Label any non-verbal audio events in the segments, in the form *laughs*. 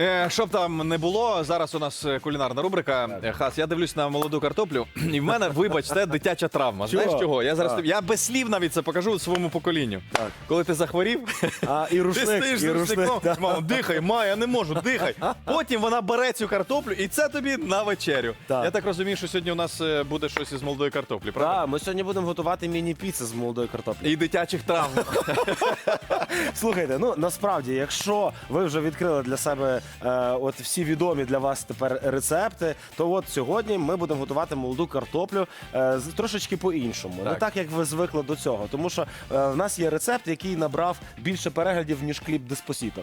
Е, щоб там не було, зараз у нас е, кулінарна рубрика. Е, Хас, я дивлюсь на молоду картоплю, *clears throat* і в мене, вибачте, дитяча травма. Чого? Знаєш чого? Я зараз я без слів навіть це покажу своєму поколінню. Так. Коли ти захворів, А, і ти рушник, стоїш з і рушником, рушник. да. мама, дихай, ма, я не можу, дихай. Потім вона бере цю картоплю, і це тобі на вечерю. Так. Я так розумію, що сьогодні у нас е, буде щось із молодої картоплі, правда? Так, ми сьогодні будемо готувати міні-піци з молодої картоплі. І дитячих травм. *laughs* Слухайте, ну насправді, якщо ви вже відкрили для себе е, от всі відомі для вас тепер рецепти, то от сьогодні ми будемо готувати молоду картоплю е, з- трошечки по-іншому. Не Так. так, як ви звикли до цього. Тому що е, в нас є рецепт, який набрав більше переглядів, ніж кліп Деспосіто.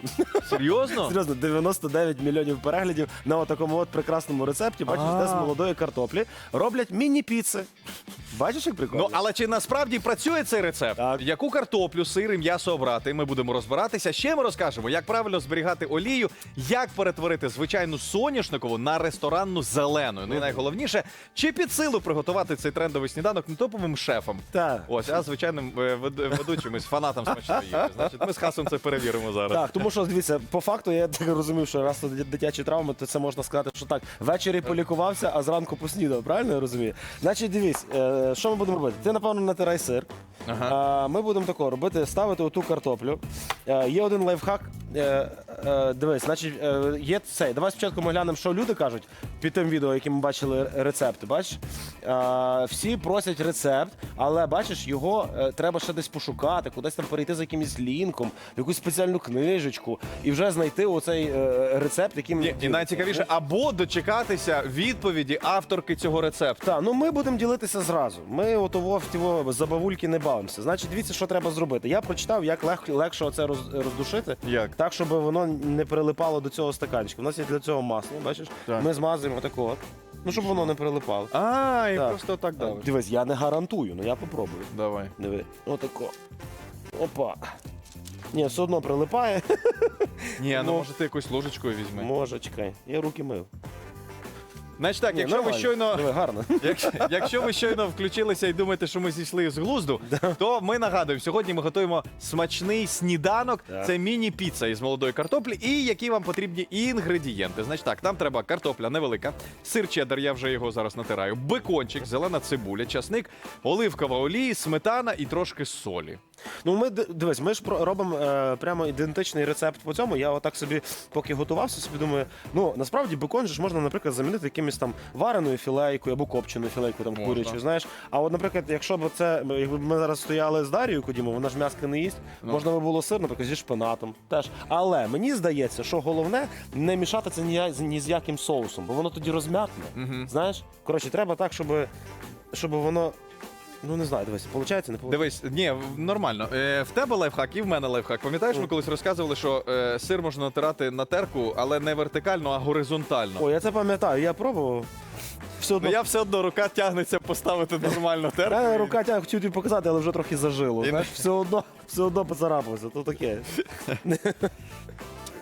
Серйозно? *laughs* Серйозно, 99 мільйонів переглядів на такому от прекрасному рецепті. Бачиш, А. де з молодої картоплі роблять міні-піци. Бачиш, як прикольно? Ну, але чи насправді працює цей рецепт? Так. Яку картоплю, сир і м'ясо обрати? Ми будемо розбиратися. Ще ми розкажемо, як правильно зберігати олію, як перетворити звичайну соняшникову на ресторанну зелену. Ну і найголовніше, чи під силу приготувати цей трендовий сніданок не топовим шефом. Так. Ось, а звичайним е, вед- ведучим із фанатом смачної їжі. Значить, ми з хасом це перевіримо зараз. Так, тому що дивіться, по факту я так розумів, що раз тут дитячі травми, то це можна сказати, що так. Ввечері полікувався, а зранку поснідав. Правильно я розумію? Значить, дивись, е, що ми будемо робити? Ти напевно натирай сир. А, ми будемо тако робити, ставити оту картоплю. Е, є один лайфхак. Е, е, дивись, значить, е, є цей. Давай спочатку ми глянемо, що люди кажуть під тим відео, яке ми бачили рецепти. Бачиш? Е, всі просять рецепт, але бачиш, його е, треба ще десь пошукати, кудись там перейти за якимось лінком, якусь спеціальну книжечку і вже знайти оцей е, рецепт, яким Ні, і найцікавіше, або дочекатися відповіді авторки цього рецепту. Так, ну ми будемо ділитися зразу. Ми отово в забавульки не бавимося. Значить, дивіться, що треба зробити. Я прочитав, як лег, легше оце роз, роздушити. Як? Так, щоб воно не прилипало до цього стаканчика. У нас є для цього масло, бачиш? Так. Ми змазуємо отако от. Ну, щоб воно не прилипало. А, і Так. просто так давиш. Дивись, я не гарантую, але я попробую. Давай. Диви, отако. Опа. Ні, все одно прилипає. Ні, ну Ну. може ти якусь ложечкою візьми. Може, чекай. Я руки мив. Значить так, Ні, якщо ви нормально. щойно. Диви, гарно. *laughs* Якщо, якщо ви щойно включилися і думаєте, що ми зійшли з глузду, то ми нагадуємо, сьогодні ми готуємо смачний сніданок. Так. Це міні-піца із молодої картоплі. І які вам потрібні інгредієнти. Значить так, нам треба картопля невелика, сир чеддер, я вже його зараз натираю, бекончик, зелена цибуля, часник, оливкова олія, сметана і трошки солі. Ну, ми дивись, ми ж робимо е, прямо ідентичний рецепт по цьому. Я отак собі, поки готувався, собі думаю, ну насправді бекон же ж можна, наприклад, замінити якимось там вареною філейкою або копченою філейкою там курячою. Знаєш, а от, наприклад, якщо б це якби ми зараз стояли з Дарією Кодімо, вона ж м'яска не їсть, Ну. можна би було сир, наприклад, зі шпинатом. Теж. Але мені здається, що головне не мішати це ні, ні з яким соусом, бо воно тоді розм'якне. Мгм. Знаєш, коротше, треба так, щоб, щоб воно. Ну не знаю, дивись, виходить, не виходить. Дивись, ні, нормально. Е, в тебе лайфхак і в мене лайфхак. Пам'ятаєш, ми колись розказували, що е, сир можна натирати на терку, але не вертикально, а горизонтально. О, я це пам'ятаю, я пробував. Все одно Ну я все одно рука тягнеться поставити нормально терку. Та і- рука тя хотів тобі показати, але вже трохи зажило. І Знаєш, все одно, все одно поцарапався. То таке. *laughs*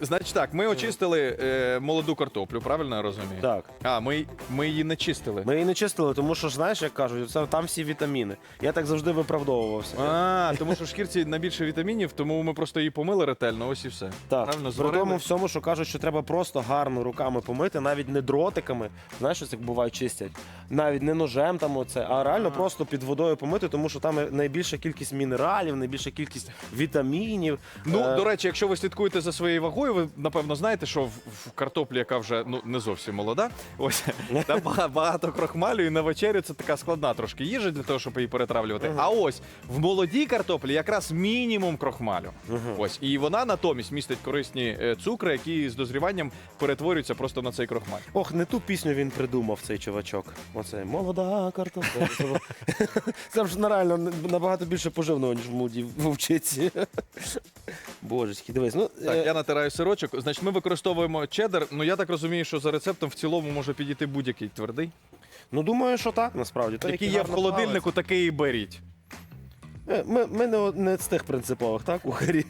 Значить так, ми очистили е, молоду картоплю, правильно я розумію? Так. А, ми, ми її не чистили. Ми її не чистили, тому що, знаєш, як кажуть, це, там всі вітаміни. Я так завжди виправдовувався. А, тому що в шкірці найбільше вітамінів, тому ми просто її помили ретельно, ось і все. Так, Правильно, при зварили. тому всьому, що кажуть, що треба просто гарно руками помити, навіть не дротиками, знаєш, ось як буває чистять, навіть не ножем там оце, а реально просто під водою помити, тому що там найбільша кількість мінералів, найбільша кількість вітамінів. Ну, Е, до речі, якщо ви слідкуєте за своєю вагою, ви напевно знаєте, що в, в картоплі, яка вже ну не зовсім молода, ось *laughs* там багато крохмалю, і на вечерю це така складна трошки їжа для того, щоб її перетравлювати. А ось в молодій картоплі якраз мінімум крохмалю. Ось і вона натомість містить корисні е, цукри, які з дозріванням перетворюються просто на цей крохмаль. Ох, не ту пісню він придумав, цей чувачок. Оце молода картопля. *laughs* Це ж реально набагато більше поживного, ніж в молодій вовчиці. Божечки, дивись. Ну, Так, е, я натираю сирочок. Значить, ми використовуємо чеддер. Ну я так розумію, що за рецептом в цілому може підійти будь-який твердий. ну думаю, що так, насправді. Той, Який є в гарно холодильнику, такий і беріть. плавиться. Е, Ми, ми не, не з тих принципових, так, кухарі?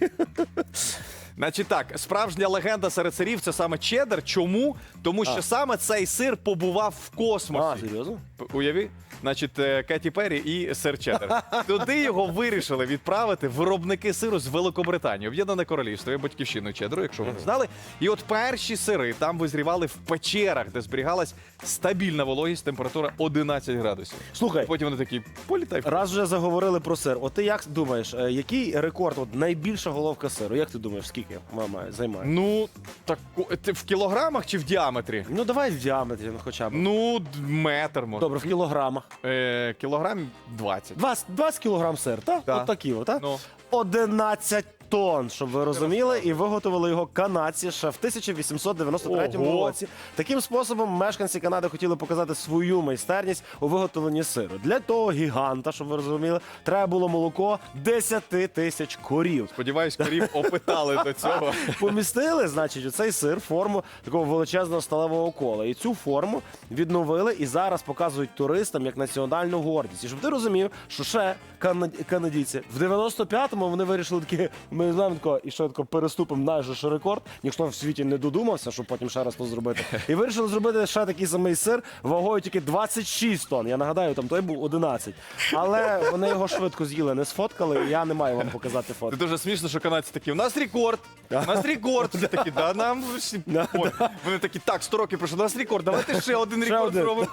Значить так, справжня легенда серед сирів це саме чеддер. Чому? Тому що А. саме цей сир побував в А, космосі. серйозно? П- Уяві? Значить, е, Кеті Перрі і сир чеддер. Туди його вирішили відправити виробники сиру з Великобританії, Об'єднане Королівство, є батьківщиною чеддеру, якщо ви не знали. І от перші сири там визрівали в печерах, де зберігалась стабільна вологість, температура 11 градусів. Слухай, Потім вони такі, політай. раз вже заговорили про сир. От ти як думаєш, е, який рекорд, от найбільша головка сиру? Як ти думаєш, скільки мама займає? Ну, так ти в кілограмах чи в діаметрі? Ну давай в діаметрі, ну хоча б. Ну, д- метр може. Добре, в кілограмах. Е, кілограм 20. 20, 20 кілограм сир, так? Да. От такі, от, так? Ну. 11 тонн, щоб ви розуміли, і виготовили його канадці ще в 1893 Ого. році. Таким способом мешканці Канади хотіли показати свою майстерність у виготовленні сиру. Для того гіганта, щоб ви розуміли, треба було молоко 10 тисяч корів. Сподіваюсь, корів *laughs* опитали до цього. Помістили, значить, у цей сир форму такого величезного сталевого кола. І цю форму відновили і зараз показують туристам як національну гордість. І щоб ти розумів, що ще кана- канадійці в 95-му вони вирішили такі, ми знаємо і що тако переступимо наш же ж рекорд. Ніхто в світі не додумався, щоб потім ще раз то зробити. І вирішили зробити ще такий самий сир вагою тільки 26 тонн. Я нагадаю, там той був 11. Але вони його швидко з'їли, не сфоткали. і Я не маю вам показати фото. Це дуже смішно, що канадці такі, у нас рекорд, у нас рекорд. Всі такі, да, нам *laughs* всі- Ой, вони такі, так, 100 років пройшло, у нас рекорд, давайте ще один рекорд зробимо.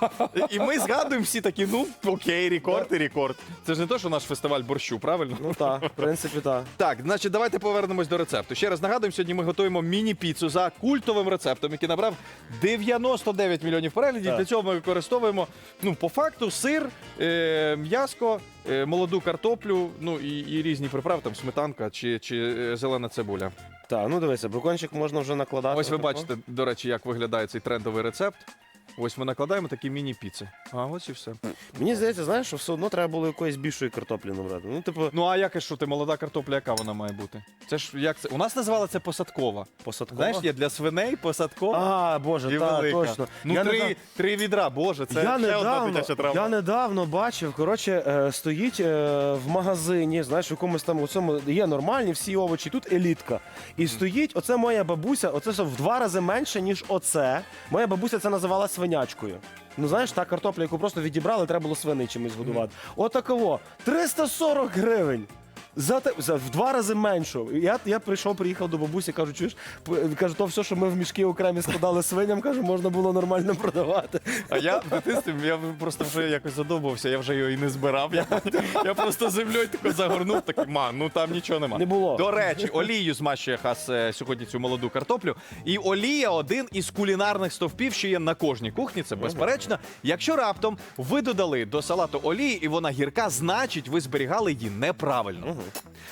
І ми згадуємо всі такі, ну окей, рекорд і рекорд. Це ж не то, що наш фестиваль борщу, правильно? Ну так, в принципі, так. Так, значить, давайте повернемось до рецепту. Ще раз нагадуємо, сьогодні ми готуємо міні-піцу за культовим рецептом, який набрав 99 мільйонів переглядів. Так. Для цього ми використовуємо, ну, по факту, сир, е, м'яско, е, молоду картоплю, ну і, і різні приправи, там сметанка чи, чи е, зелена цибуля. Так, ну дивися, бекончик можна вже накладати. Ось ви отако. бачите, до речі, як виглядає цей трендовий рецепт. Ось ми накладаємо такі міні-піци. А ось і все. Мені здається, знаєш, що все одно треба було якоїсь більшої картоплі набрати. Ну, типу, Ну а яке що ти молода картопля, яка вона має бути? Це ж як це? У нас називали це посадкова. посадкова. Знаєш, є для свиней посадкова. А, боже, І так, велика. точно. Ну, я, три, недав- три відра, боже, це я, ще одна недавно, дитяча травма. я недавно бачив, коротше, е, стоїть е, в магазині, знаєш, в якомусь там у цьому є нормальні всі овочі, тут елітка. І стоїть, оце моя бабуся, оце все в два рази менше, ніж оце. Моя бабуся це називала свинячкою. Ну, знаєш, та картопля, яку просто відібрали, треба було свини чимось годувати. Отаково. 340 гривень. За, те- за в два рази меншу. Я, я прийшов, приїхав до бабусі, кажу, чуєш, п- кажу, то все, що ми в мішки окремі складали свиням, кажу, можна було нормально продавати. А я в дитинстві я просто вже якось задумався, я вже його і не збирав. Я, я просто землею тако загорнув, такий, ма, ну там нічого нема. Не було. До речі, олію змащує хас е, сьогодні цю молоду картоплю. І олія один із кулінарних стовпів, що є на кожній кухні. Це безперечно. Якщо раптом ви додали до салату олії і вона гірка, значить ви зберігали її неправильно.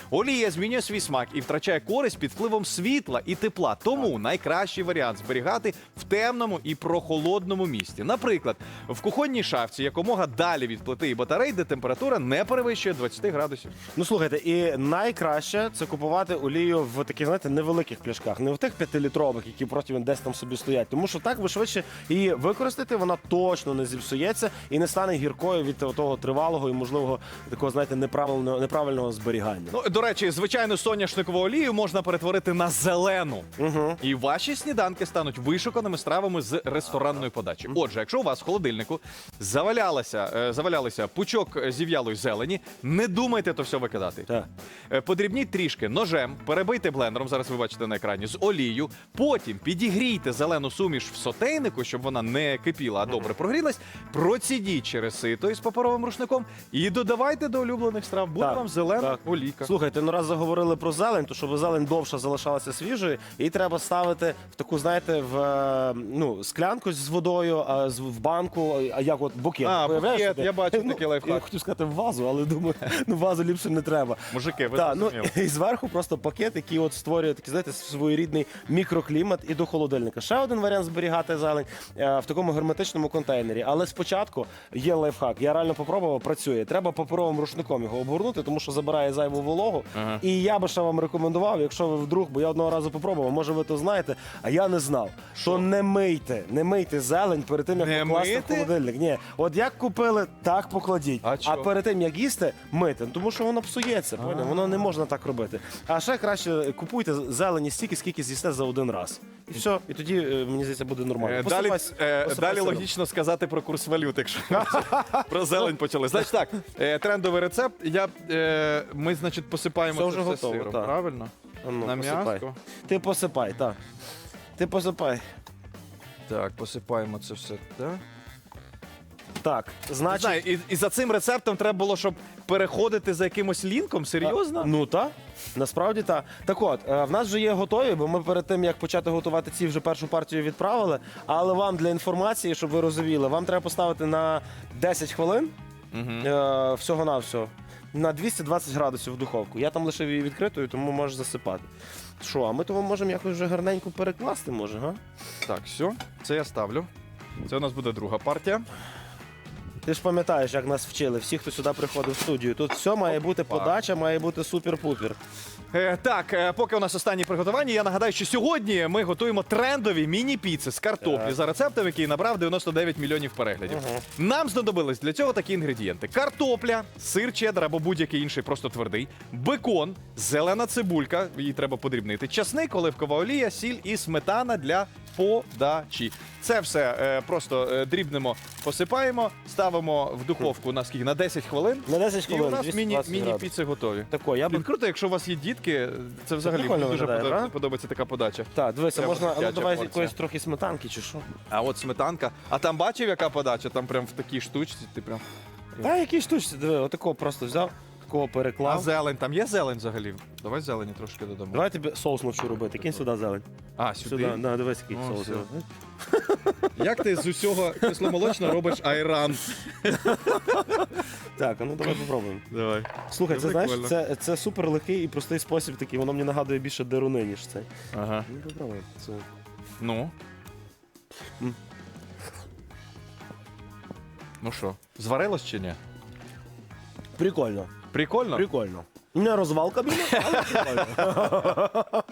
Олія змінює свій смак і втрачає користь під впливом світла і тепла. Тому найкращий варіант зберігати в темному і прохолодному місці. Наприклад, в кухонній шафці якомога далі від плити і батарей, де температура не перевищує 20 градусів. Ну слухайте, і найкраще це купувати олію в таких, знаєте, невеликих пляшках, не в тих п'ятилітрових, які протягом десь там собі стоять. Тому що так ви швидше її використаєте, вона точно не зіпсується і не стане гіркою від того тривалого і можливого такого, знаєте, неправильного неправильного зберігання. Ну, до речі, звичайну соняшникову олію можна перетворити на зелену. Угу. І ваші сніданки стануть вишуканими стравами з ресторанної подачі. Отже, якщо у вас в холодильнику завалялося, е, завалялися пучок зів'ялої зелені, не думайте то все викидати. Так. Е, Подрібніть трішки ножем, перебийте блендером, зараз ви бачите на екрані, з олією. Потім підігрійте зелену суміш в сотейнику, щоб вона не кипіла, а добре прогрілась. Процідіть через сито із паперовим рушником і додавайте до улюблених страв. Буде Так, вам зелена так. Олійка. Слухайте, ну раз заговорили про зелень, то щоб зелень довше залишалася свіжою, її треба ставити в таку, знаєте, в е, ну, склянку з водою, а з- в банку, а як от букет. А, Уявляєш букет, собі? я бачу Ну, такий лайфхак. Я хотів сказати в вазу, але думаю, ну вазу ліпше не треба. Мужики, ви Так, ну зрозуміли. і зверху просто пакет, який от створює такий, знаєте, своєрідний мікроклімат і до холодильника. Ще один варіант зберігати зелень е, в такому герметичному контейнері. Але спочатку є лайфхак. Я реально попробував, працює. Треба паперовим рушником його обгорнути, тому що забирає зайву вологу. Ага. І я би ще вам рекомендував, якщо ви вдруг, бо я одного разу попробував, може ви то знаєте, а я не знав. То не мийте, не мийте зелень перед тим, як Не покласти мити? в холодильник. Ні, от як купили, так покладіть. А а перед тим як їсти, мити, тому що воно псується. Поняв? Воно не можна так робити. А ще краще купуйте зелені стільки, скільки з'їсте за один раз. І все. І тоді, е, мені здається, буде нормально. Е, Далі, Посипайся- е, посипай далі логічно сказати про курс валют, якщо *laughs* про зелень почали. Значить так, е, трендовий рецепт. Я, е, ми, значить, посипаємо Це це вже все готово, сиром, так. правильно? А ну, На посипай. м'яско. Ти посипай, так. Ти посипай. Так, посипаємо це все. Так. Так, значить. знаю, і, і за цим рецептом треба було, щоб переходити за якимось лінком, серйозно? Ну так, насправді так. Так от, е, в нас вже є готові, бо ми перед тим, як почати готувати ці вже першу партію відправили. Але вам для інформації, щоб ви розуміли, вам треба поставити на 10 хвилин е, всього-навсього на 220 градусів в духовку. Я там лишив її відкритою, тому можеш засипати. Що, а ми того можемо якось вже гарненько перекласти, може, га? Так, все, це я ставлю. Це у нас буде друга партія. Ти ж пам'ятаєш, як нас вчили, всі, хто сюди приходив в студію. Тут все має бути подача, має бути супер-пупер. Е, так, е, поки у нас останні приготування, я нагадаю, що сьогодні ми готуємо трендові міні-піци з картоплі за рецептом, який набрав 99 мільйонів переглядів. Нам знадобились для цього такі інгредієнти: картопля, сир чеддер або будь-який інший, просто твердий, бекон, зелена цибулька, її треба подрібнити, часник, оливкова олія, сіль і сметана для подачі. Це все е, просто е, дрібнемо, посипаємо, ставимо в духовку на скільки? На 10 хвилин. На 10 І у нас міні, міні піци готові. Тако, я б... круто, якщо у вас є дітки, це взагалі мені дуже виглядає, подобається така подача. Так, дивися, можна, ну давай якоїсь трохи сметанки чи що. А от сметанка. А там бачив, яка подача? Там прям в такій штучці. Ти прям. Та якісь штучці, диви, отакого просто взяв, такого А переклав. зелень, там є зелень взагалі. Давай зелені трошки додамо. Давай тобі соус навчу робити. Кинь сюди зелень. А, сюди. Сюди, да, дивись, який О, соус. все. Як ти з усього кисломолочного робиш айран? Так, а ну давай попробуємо. Давай. Слухай, Це це знаєш, прикольно. це, це супер легкий і простий спосіб такий, воно мені нагадує більше деруни, ніж цей. Ага. Ну, попробуй. Це... Ну. М. Ну що, зварилось чи ні? Прикольно. Прикольно? Прикольно. У мене розвалка біля, *laughs* але прикольно. *laughs*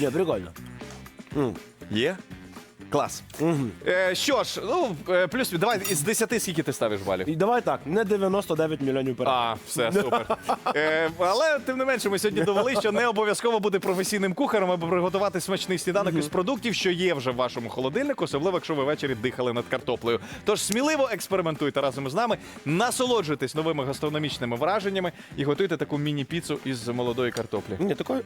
Ні, прикольно. М, Є? Клас. мгм. Е, що ж, ну, е, плюс, давай із 10 скільки ти ставиш балів? І давай так, не 99 мільйонів переглядів. А, все, супер. *laughs* Е, але тим не менше, ми сьогодні довели, що не обов'язково бути професійним кухарем, аби приготувати смачний сніданок із продуктів, що є вже в вашому холодильнику, особливо якщо ви ввечері дихали над картоплею. Тож сміливо експериментуйте разом із нами, насолоджуйтесь новими гастрономічними враженнями і готуйте таку міні-піцу із молодої картоплі. Ні, такої